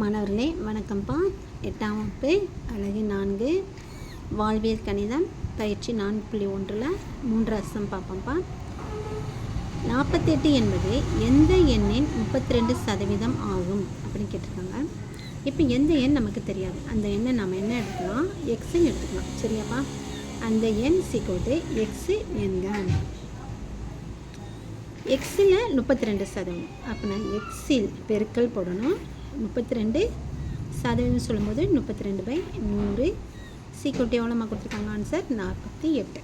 மாணவர்களே வணக்கம்ப்பா எட்டாம் வகுப்பு அழகு நான்கு வாழ்வியல் கணிதம் பயிற்சி நான்கு புள்ளி ஒன்றில் மூன்று அசம் பார்ப்போம்ப்பா நாற்பத்தெட்டு என்பது எந்த எண்ணின் முப்பத்தி ரெண்டு சதவீதம் ஆகும் அப்படின்னு கேட்டிருக்காங்க. இப்போ எந்த எண் நமக்கு தெரியாது. அந்த எண்ணை நம்ம என்ன எடுத்துக்கலாம்? எக்ஸுன்னு எடுத்துக்கலாம். சரியாப்பா? அந்த எண் சீக்கோட்டு எக்ஸு என்க எக்ஸில் முப்பத்தி ரெண்டு சதவீதம். அப்படின்னா எக்ஸில் பெருக்கல் போடணும். முப்பத்தி ரெண்டு சதவீதம் சொல்லும்போது முப்பத்தி ரெண்டு பை நூறு. சீக்கிரம் எவ்வளோமா கொடுத்துருக்காங்க? ஆன்சர் நாற்பத்தி எட்டு.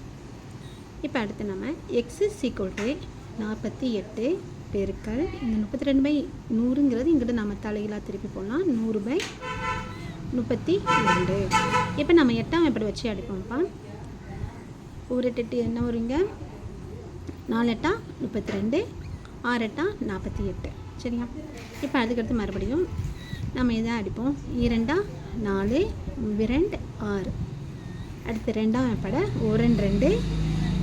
இப்போ அடுத்து நம்ம எக்ஸு சீக்கிரம் நாற்பத்தி எட்டு பெருக்கல். இந்த முப்பத்தி ரெண்டு பை நூறுங்கிறது இங்கிட்ட நம்ம தலைகளாக திருப்பி போடலாம். நூறு பை முப்பத்தி ரெண்டு. இப்போ நம்ம எட்டாம் எப்படி வச்சு அடிப்போம்ப்பா? ஒரு எட்டு எட்டு என்ன வருங்க? நாலு எட்டா முப்பத்தி ரெண்டு ஆறு எட்டா நாற்பத்தி எட்டு. சரியா? இப்போ அதுக்கடுத்து மறுபடியும் நம்ம இதை அடிப்போம். இரண்டா நாலு இரண்டு ஆறு. அடுத்து ரெண்டாம் பட ஒரு ரெண்டு. ரெண்டு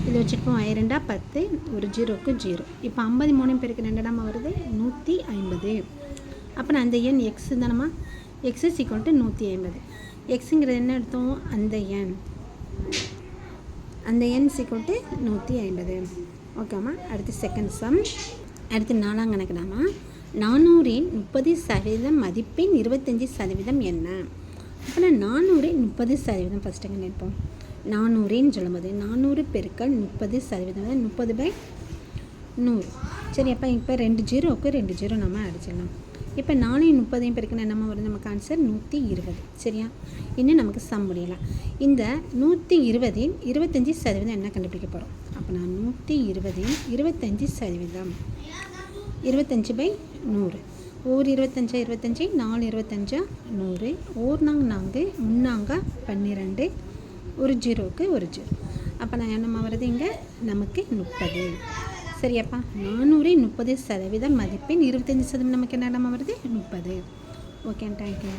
இது வச்சுருப்போம் இரண்டா பத்து ஒரு ஜீரோக்கு ஜீரோ. இப்போ ஐம்பது மூணு பேருக்கு ரெண்டு வருது? நூற்றி ஐம்பது. அப்போ நான் அந்த எண் எக்ஸ் தானம்மா? எக்ஸ் சீக்கிரம் டு நூற்றி ஐம்பது. எக்ஸுங்கிறது என்ன எடுத்தோம்? அந்த எண். அந்த எண் சீக்கிரம் நூற்றி ஐம்பது. ஓகேம்மா அடுத்து செகண்ட் சம் அடுத்து நாலாம் கணக்குனாமா நானூறின் முப்பது சதவீதம் மதிப்பின் இருபத்தஞ்சி சதவீதம் என்ன? அப்போனா நானூறின் முப்பது சதவீதம் ஃபஸ்ட்டு எங்கே நினைப்போம் நானூறின்னு சொல்லும்போது நானூறு பெருக்கள் முப்பது சதவீதம் முப்பது பை நூறு. சரி அப்போ இப்போ ரெண்டு ஜீரோவுக்கு ரெண்டு ஜீரோ நம்ம அடிச்சிடலாம். இப்போ நாலையும் முப்பதையும் பெருக்கணும் நம்ம வருது? நமக்கு ஆன்சர் நூற்றி இருபது. சரியா? இன்னும் நமக்கு சம் முடியலாம். இந்த நூற்றி இருபதின் இருபத்தஞ்சி சதவீதம் என்ன கண்டுபிடிக்க போகிறோம் அப்போ நான் நூற்றி இருபதின் இருபத்தஞ்சி சதவீதம். இருபத்தஞ்சி பை நூறு. ஓர் இருபத்தஞ்சா இருபத்தஞ்சி நாலு இருபத்தஞ்சா நூறு. ஓர் நாங்க நான்கு முன்னாங்க பன்னிரெண்டு. ஒரு ஜீரோவுக்கு ஒரு ஜீரோ. அப்போ நான் என்னம்மா வருது இங்கே? நமக்கு முப்பது. சரியாப்பா. நானூறு முப்பது சதவீதம் மதிப்பெண் இருபத்தஞ்சி சதவீதம் நமக்கு என்ன இடமா வருது? முப்பது. Okay thank you